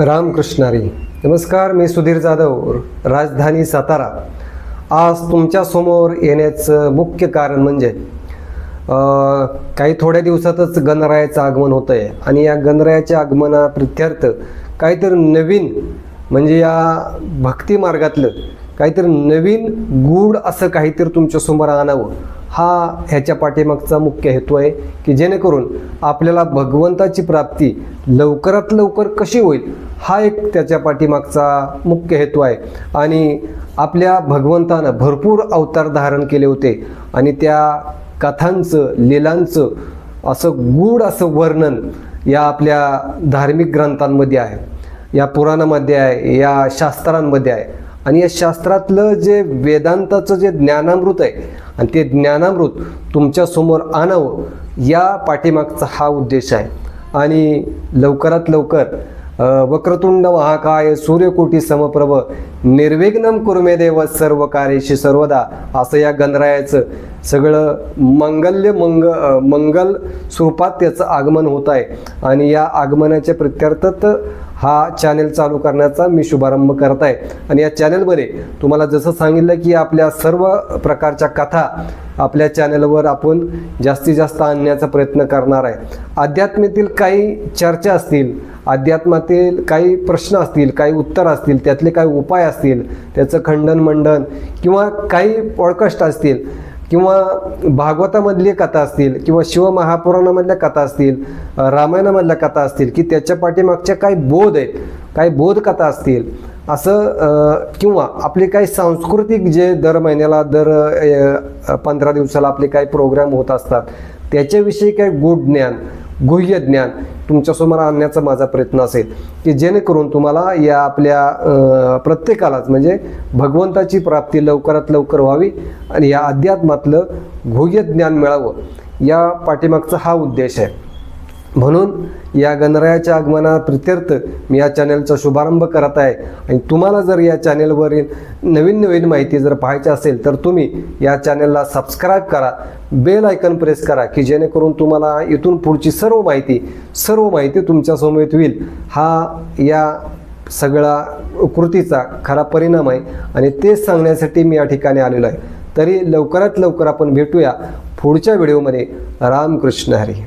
रामकृष्णारी. नमस्कार मी सुधीर जाधव राजधानी सातारा. आज तुमच्यासमोर येण्याचं मुख्य कारण म्हणजे काही थोड्या दिवसातच गणरायाचं आगमन होतं आहे आणि या गणरायाच्या आगमना प्रत्यर्थ काहीतरी नवीन म्हणजे या भक्ती मार्गातलं काहीतरी नवीन गूढ असं काहीतरी तुमच्यासमोर आणावं हा ह्याच्या पाठीमागचा मुख्य हेतू आहे की जेणेकरून आपल्याला भगवंताची प्राप्ती लवकरात लवकर कशी होईल हा एक त्याच्या पाठीमागचा मुख्य हेतू आहे. आणि आपल्या भगवंतानं भरपूर अवतार धारण केले होते. आणि त्या कथांचं लिलांचं असं गूढ असं वर्णन या आपल्या धार्मिक ग्रंथांमध्ये आहे. या पुराणामध्ये आहे या शास्त्रांमध्ये आहे. आणि या शास्त्रातलं जे वेदांताचं जे ज्ञानामृत आहे आणि ते ज्ञानामृत तुमच्यासमोर आणावं या पाठीमागचा हा उद्देश आहे. आणि लवकरात लवकर वक्रतुंड महाकाय सूर्यकोटी समप्रभ निर्विघ्नम कुर्मे देव सर्व कार्यशी सर्वदा. असं या गणरायाचं सगळं मंगल्य मंग मंगल स्वरूपात त्याचं आगमन होत आहे. आणि या आगमनाच्या प्रत्यर्थात हा चॅनेल चालू करण्याचा मी शुभारंभ करत आहे. आणि या चॅनेलमध्ये तुम्हाला जसं सांगितलं की आपल्या सर्व प्रकारच्या कथा आपल्या चॅनेलवर आपण जास्तीत जास्त आणण्याचा प्रयत्न करणार आहे. अध्यात्मातील काही चर्चा असतील अध्यात्मातील काही प्रश्न असतील काही उत्तर असतील त्यातले काही उपाय असतील त्याचं खंडन मंडन किंवा काही पॉडकास्ट असतील किंवा भागवतामधली कथा असतील किंवा शिवमहापुराणामधल्या कथा असतील रामायणामधल्या कथा असतील की त्याच्या पाठीमागच्या काही बोध आहेत काही बोधकथा असतील असं किंवा आपले काही सांस्कृतिक जे दर महिन्याला दर पंधरा दिवसाला आपले काही प्रोग्राम होत असतात त्याच्याविषयी काही गूढ ज्ञान गुह्य ज्ञान तुमच्यासमोर आणण्याचा माझा प्रयत्न असेल की जेणेकरून तुम्हाला या आपल्या प्रत्येकालाच म्हणजे भगवंताची प्राप्ती लवकरात लवकर व्हावी आणि या अध्यात्मातलं गुह्य ज्ञान मिळावं या पाठीमागचा हा उद्देश आहे. म्हणून या गणरायाच्या आगमना प्रित्यर्थ मी या चॅनलचा शुभारंभ करत आहे. आणि तुम्हाला जर या चॅनेलवरील नवीन नवीन माहिती जर पाहायची असेल तर तुम्ही या चॅनलला सबस्क्राईब करा बेल आयकन प्रेस करा की जेणेकरून तुम्हाला इथून पुढची सर्व माहिती सर्व माहिती तुमच्यासमोर होईल. हा या सगळा कृतीचा खरा परिणाम आहे आणि तेच सांगण्यासाठी मी या ठिकाणी आलेलो आहे. तरी लवकरात लवकर आपण भेटूया पुढच्या व्हिडिओमध्ये. रामकृष्ण हरी.